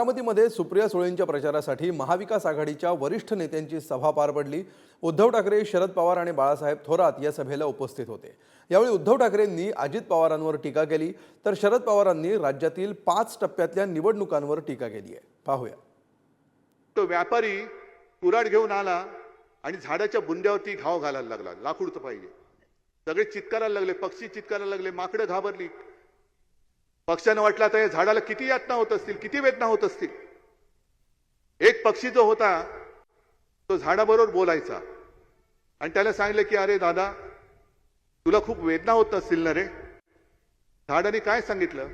बारामतीमध्ये सुप्रिया सुळेंच्या प्रचारासाठी महाविकास आघाडीच्या वरिष्ठ नेत्यांची सभा पार पडली. उद्धव ठाकरे शरद पवार आणि बाळासाहेब थोरात या सभेला उपस्थित होते. यावेळी उद्धव ठाकरेंनी अजित पवारांवर टीका केली. तर शरद पवारांनी राज्यातील पाच टप्प्यातल्या निवडणुकांवर टीका केली आहे. पाहूया. तो व्यापारी कुराड घेऊन आला आणि झाडाच्या बुंद्यावरती घाव घालायला लागला. लाकूड तर पाहिजे. सगळे चित्कारायला लागले पक्षी चित्कारायला लागले माकडं घाबरली. पक्ष्यानं वाटलं आता या झाडाला किती यातना होत असतील किती वेदना होत असतील. एक पक्षी जो होता तो झाडाबरोबर बोलायचा. आणि त्याला सांगितलं की अरे दादा तुला खूप वेदना होत असतील ना रे. झाडाने काय सांगितलं?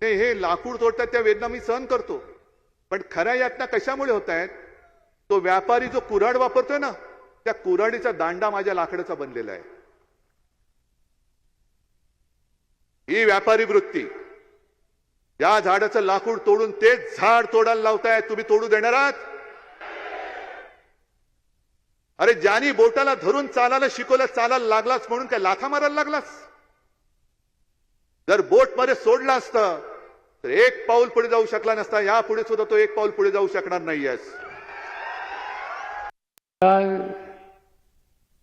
नाही हे लाकूड तोडतात त्या वेदना मी सहन करतो. पण खऱ्या यातना कशामुळे होत आहेत? तो व्यापारी जो कुऱ्हाड वापरतोय ना त्या कुऱ्हाडीचा दांडा माझ्या लाकडाचा बनलेला आहे. ही व्यापारी वृत्ती. या झाडाचं लाकूड तोडून तेच झाड तोडायला लावताय. तुम्ही तोडू देणार आहात? अरे ज्यानी बोटाला धरून चालायला शिकवलं चालायला लागलाच म्हणून काय लाथा मारायला लागलास? जर बोटमध्ये देसोडला असतं तर एक पाऊल पुढे जाऊ शकला नसता. या पुढे सुद्धा तो एक पाऊल पुढे जाऊ शकणार नाहीयेस.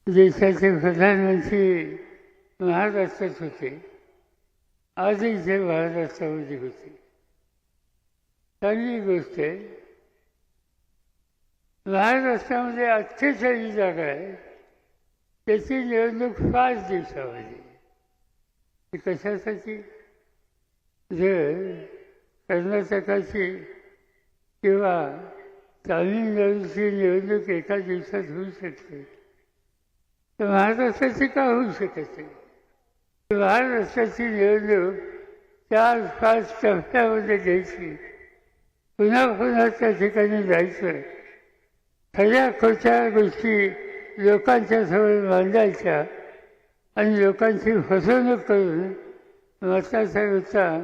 देशाचे प्रधानमंत्री महाराष्ट्रात होते. आजही महाराज महाराष्ट्रामध्ये होते चांगली गोष्ट आहे महाराष्ट्रामध्ये अठ्ठेचाळीस जागा आहे त्याची निवडणूक पाच दिवसामध्ये. कशासाठी? जर कर्नाटकाची किंवा तामिळनाडूची निवडणूक एका दिवसात होऊ शकते तर महाराष्ट्राची का होऊ शकत नाही? महाराष्ट्राची निवडणूक चार पाच टप्प्यामध्ये घ्यायची. पुन्हा पुन्हा त्या ठिकाणी जायचं. खऱ्या खोट्या गोष्टी लोकांच्या समोर मांडायच्या आणि लोकांची फसवणूक करून मताचा रुचा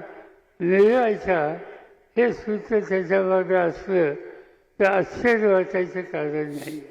मिळवायचा हे सूत्र त्याच्यामागे असलं तर आश्चर्य वाटायचं कारण नाही.